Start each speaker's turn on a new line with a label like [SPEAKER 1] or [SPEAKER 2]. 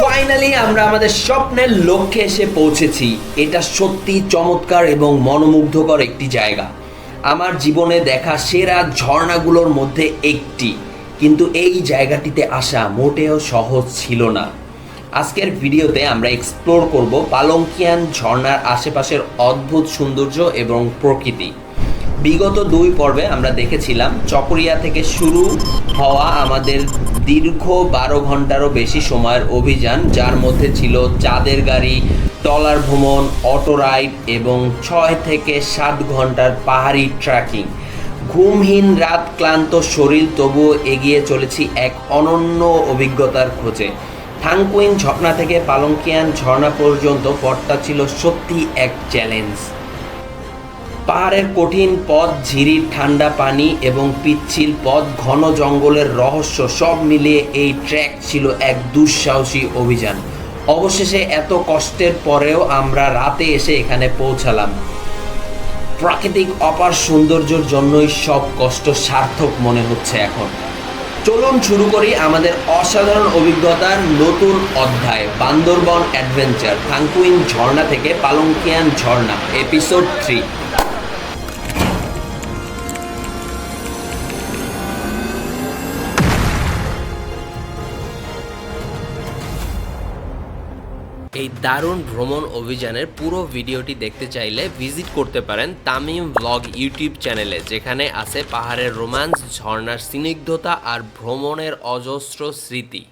[SPEAKER 1] Finally আমরা আমাদের স্বপ্নের লক্ষ্যে এসে পৌঁছেছি। এটা সত্যি চমৎকার এবং মনোমুগ্ধকর একটি জায়গা। আমার জীবনে দেখা সেরা ঝর্ণাগুলোর মধ্যে একটি। কিন্তু এই জায়গাটিতে আসা মোটেও সহজ ছিল না। আজকের ভিডিওতে আমরা এক্সপ্লোর করব পালংকিয়ান ঝর্ণার আশেপাশের অদ্ভুত সৌন্দর্য এবং প্রকৃতি। বিগত দুই পর্বে আমরা দেখেছিলাম চকরিয়া থেকে শুরু হওয়া আমাদের দীর্ঘ বারো ঘন্টারও বেশি সময়ের অভিযান, যার মধ্যে ছিল চাঁদের গাড়ি, ট্রলার ভ্রমণ, অটো রাইড এবং ছয় থেকে সাত ঘণ্টার পাহাড়ি ট্রেকিং ঘুমহীন, রাত ক্লান্ত শরীর, তবুও এগিয়ে চলেছি এক অনন্য অভিজ্ঞতার খোঁজে। থাংকুইন ঝর্ণা থেকে পালংকিয়ান ঝর্ণা পর্যন্ত পথটা ছিল সত্যি এক চ্যালেঞ্জ। পাহাড়ের কঠিন পথ ঝিরির ঠান্ডা পানি এবং পিচ্ছিল পথ, ঘন জঙ্গলের রহস্য সব মিলিয়ে এই ট্র্যাক ছিল এক দুঃসাহসী অভিযান। অবশেষে এত কষ্টের পরেও আমরা রাতে এসে এখানে পৌঁছালাম। প্রাকৃতিক অপার সৌন্দর্যের জন্যই সব কষ্ট সার্থক মনে হচ্ছে এখন। চলুন শুরু করি আমাদের অসাধারণ অভিজ্ঞতার নতুন অধ্যায়, বান্দরবন অ্যাডভেঞ্চার, থাংকুইন ঝর্ণা থেকে পালংকিয়ান ঝর্ণা, এপিসোড থ্রি। এই দারুণ ভ্রমণ অভিযানের পুরো ভিডিওটি দেখতে চাইলে ভিজিট করতে পারেন তামিম ব্লগ ইউটিউব চ্যানেলে, যেখানে আছে পাহাড়ের রোমান্স ঝর্ণার স্নিগ্ধতা আর ভ্রমণের অজস্র স্মৃতি।